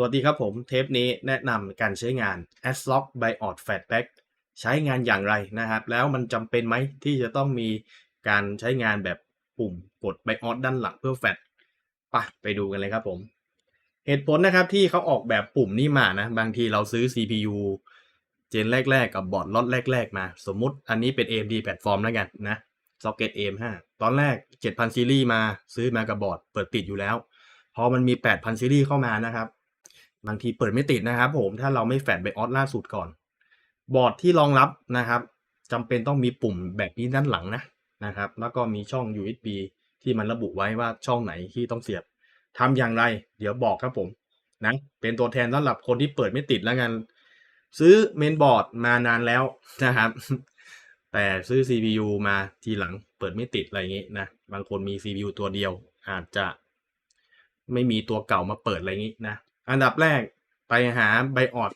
สวัสดีครับผมเทปนี้แนะนำการใช้งาน a s l o c k Biot Fatback ใช้งานอย่างไรนะครับ แล้วมันจำเป็นไหมที่จะต้องมีการใช้งานแบบปุ่มกด Biot ด้านหลังเพื่อแฟดปะไปดูกันเลยครับผม เหตุผลนะครับที่เขาออกแบบปุ่มนี้มานะ บางทีเราซื้อ CPU เจนแรก ๆ กับบอร์ดล็อตแรก ๆ มา สมมุติอันนี้เป็น AMD แพลตฟอร์มแล้วกันนะ Socket AM5 ตอนแรก 7,000 ซีรีส์มาซื้อมากับบอร์ดเปิดติดอยู่แล้ว พอมันมี 8,000 ซีรีส์เข้ามานะครับ บางทีเปิดไม่ติดนะครับผมถ้าเราไม่แฟดไบออสล่าสุดก่อน บอร์ดที่รองรับนะครับจำเป็นต้องมีปุ่มแบบนี้ด้านหลังนะนะครับ แล้วก็มีช่อง USB ที่มันระบุไว้ว่าช่องไหนที่ต้องเสียบทำอย่างไร เดี๋ยวบอกครับผมนะเป็นตัวแทนสำหรับคนที่เปิดไม่ติดแล้วกัน ซื้อเมนบอร์ดมานานแล้วนะครับแต่ซื้อ CPU มาทีหลังเปิดไม่ติดอะไรอย่างงี้นะ บางคนมี CPU ตัวเดียวอาจจะไม่มีตัวเก่ามาเปิดอะไรอย่างงี้นะ อันดับแรกไปหาไบออด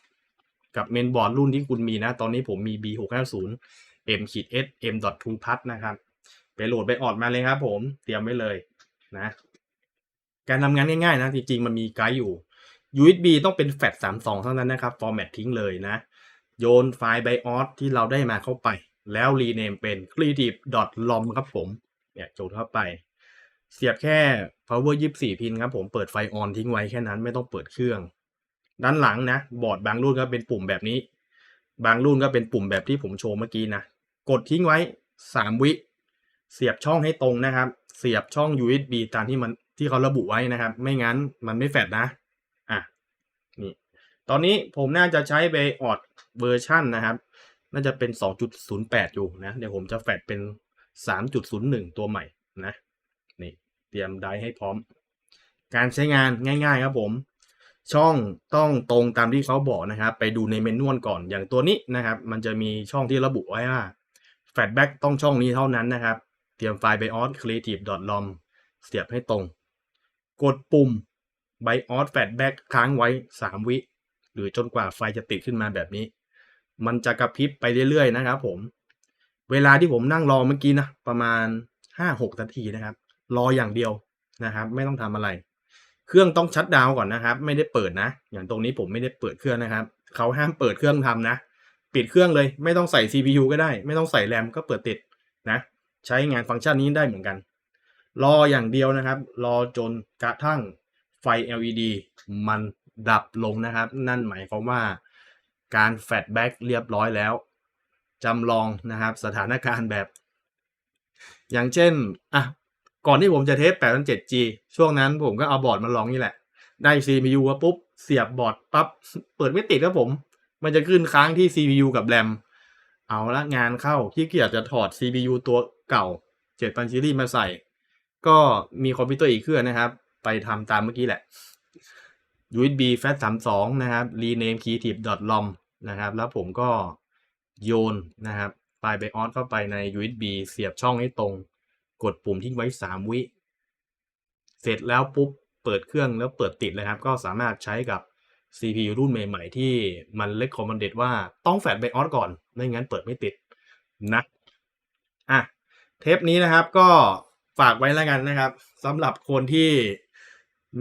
กับเมนบอร์ดรุ่นที่คุณมีนะ ตอนนี้ผมมี B650 M S M.2 พัทนะครับ ไปโหลดไบออดมาเลยครับผม เตรียมไว้เลยนะ การทำงานง่ายๆนะ จริงๆ มันมีไกด์อยู่ USB ต้องเป็น FAT32 เท่านั้นนะครับ ฟอร์แมตทิ้งเลยนะ โยนไฟล์ไบออสที่เราได้มาเข้าไป แล้วรีเนมเป็น creative.lom ครับผม เนี่ยโจทย์เข้าไป เสียบแค่ power 24 พินครับผมเปิดไฟออนทิ้งไว้แค่นั้นไม่ต้องเปิดเครื่อง ด้านหลังนะ บอร์ดบางรุ่นก็เป็นปุ่มแบบนี้ บางรุ่นก็เป็นปุ่มแบบที่ผมโชว์เมื่อกี้นะ กดทิ้งไว้ 3 วิ เสียบช่องให้ตรงนะครับ เสียบช่อง USB ตามที่มันที่เขาระบุไว้นะครับ ไม่งั้นมันไม่แฟดนะอะนี่ตอนนี้ผมน่าจะใช้ไปออดเวอร์ชันนะครับ น่าจะเป็น 2.08 อยู่นะ เดี๋ยวผมจะแฟดเป็น 3.01 ตัวใหม่นะ เตรียมไดร์ให้พร้อม การใช้งานง่าย ๆ ครับผม ช่องต้องตรงตามที่เขาบอกนะครับ ไปดูในเมนูก่อนอย่างตัวนี้นะครับ มันจะมีช่องที่ระบุไว้ว่า Fatback ต้องช่องนี้เท่านั้นนะครับ เตรียมไฟล์ bios creative.lom เสียบให้ตรง กดปุ่ม bios fatback ค้างไว้ 3 วิ หรือจนกว่าไฟจะติดขึ้นมาแบบนี้ มันจะกระพริบไปเรื่อยๆนะครับผม เวลาที่ผมนั่งรอเมื่อกี้นะ ประมาณ 5-6 นาทีนะครับ รออย่างเดียวนะครับ ไม่ต้องทำอะไร เครื่องต้องชัดดาวก่อนนะครับ ไม่ได้เปิดนะ อย่างตรงนี้ผมไม่ได้เปิดเครื่องนะครับเขาห้ามเปิดเครื่องทำนะ ปิดเครื่องเลยไม่ต้องใส่ CPU ก็ได้ ไม่ต้องใส่แรมก็เปิดติดนะ ใช้งานฟังก์ชันนี้ได้เหมือนกัน รออย่างเดียวนะครับ รอจนกระทั่งไฟ LED มันดับลงนะครับ นั่นหมายความว่าการแฟลชแบ็กเรียบร้อยแล้วจำลองนะครับสถานการณ์แบบ อย่างเช่นอะ ก่อนที่ผมจะเทส 807G ช่วงนั้นผมก็เอาบอร์ดมาลองนี่แหละ ได้ CPU มาปุ๊บ เสียบบอร์ดปั๊บ เปิดไม่ติดครับผม มันจะขึ้นค้างที่ CPU กับแรม เอาละงานเข้าที่เกียจจะถอด CPU ตัวเก่า7000ซีรีส์มาใส่ ก็มีคอมพิวเตอร์อีกเครื่องนะครับ ไปทำตามเมื่อกี้แหละ USB FAT32 นะครับ rename creative.lom นะครับ แล้วผมก็โยนนะครับไฟล์ BIOS เข้าไปใน USB เสียบช่องให้ตรง กดปุ่มทิ้งไว้ 3 วิ เสร็จแล้วปุ๊บเปิดเครื่องแล้วเปิดติดเลยครับ ก็สามารถใช้กับ CPU รุ่นใหม่ ๆ ที่มัน recommended ว่าต้องแฟลช BIOS ก่อน ไม่งั้นเปิดไม่ติดนะอะ เทปนี้นะครับก็ฝากไว้แล้วกันนะครับสำหรับคนที่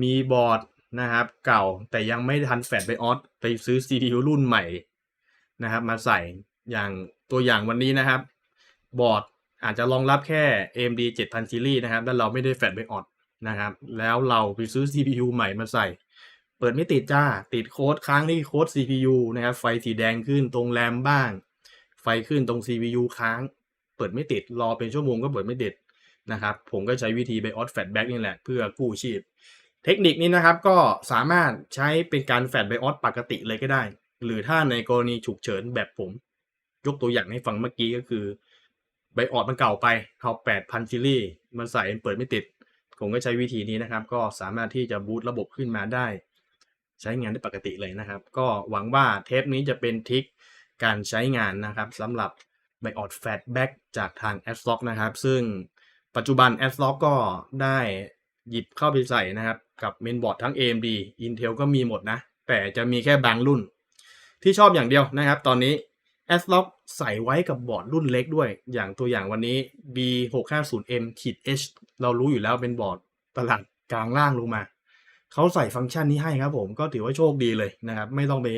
มีบอร์ดนะครับ เก่าแต่ยังไม่ทันแฟลช BIOS ไปซื้อ CPU รุ่นใหม่นะครับ มาใส่อย่างตัวอย่างวันนี้นะครับ บอร์ด อาจจะรองรับแค่ AMD 7000ซีรีส์นะครับ แล้วเราไม่ได้แฟลช BIOS นะครับ แล้วเราไปซื้อ CPU ใหม่มาใส่ เปิดไม่ติดจ้า ติดโค้ดค้างที่โค้ด CPU นะครับ ไฟสีแดงขึ้นตรงแรมบ้าง ไฟขึ้นตรง CPU ค้าง เปิดไม่ติด รอเป็นชั่วโมงก็เปิดไม่ติดนะครับ ผมก็ใช้วิธี BIOS Fatback นี่แหละ เพื่อกู้ชีพ เทคนิคนี้นะครับก็สามารถใช้เป็นการแฟด BIOS ปกติเลยก็ได้ หรือถ้าในกรณีฉุกเฉินแบบผม ยกตัวอย่างให้ฟังเมื่อกี้ก็คือ BIOS มันเก่าไปเอา8,000ซีรีส์มันใส่เปิดไม่ติด ผมก็ใช้วิธีนี้นะครับ ก็สามารถที่จะบูตระบบขึ้นมาได้ ใช้งานได้ปกติเลยนะครับ ก็หวังว่าเทปนี้จะเป็นทริคการใช้งานนะครับสำหรับ BIOS Fatback จากทาง a s l o c k นะครับ ซึ่งปัจจุบัน a s l o c k ก็ได้หยิบเข้าไปใส่นะครับ กับเมนบอร์ดทั้ง AMD Intel ก็มีหมดนะ แต่จะมีแค่บางรุ่น ที่ชอบอย่างเดียวนะครับ ตอนนี้ a s l o c k ใส่ไว้กับบอร์ดรุ่นเล็กด้วย อย่างตัวอย่างวันนี้ B650M หีด H เรารู้อยู่แล้วเป็นบอร์ดตลาดกลางล่างลงมา เขาใส่ฟังก์ชันนี้ให้ครับผมก็ถือว่าโชคดีเลยนะครับ ไม่ต้องไป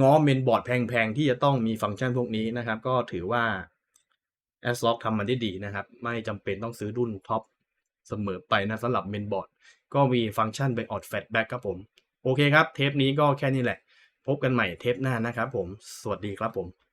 ง้อเมนบอร์ดแพงๆ ที่จะต้องมีฟังก์ชันพวกนี้นะครับ ก็ถือว่า a s l o c ทำมันได้ดีนะครับ ไม่จำเป็นต้องซื้อรุ่นท็อปเสมอไปนะสำหรับเมนบอร์ดก็มีฟังก์ชันไปออดแฟลชแบ็กครับผม โอเคครับ เทปนี้ก็แค่นี้แหละ พบกันใหม่เทปหน้านะครับผม สวัสดีครับผม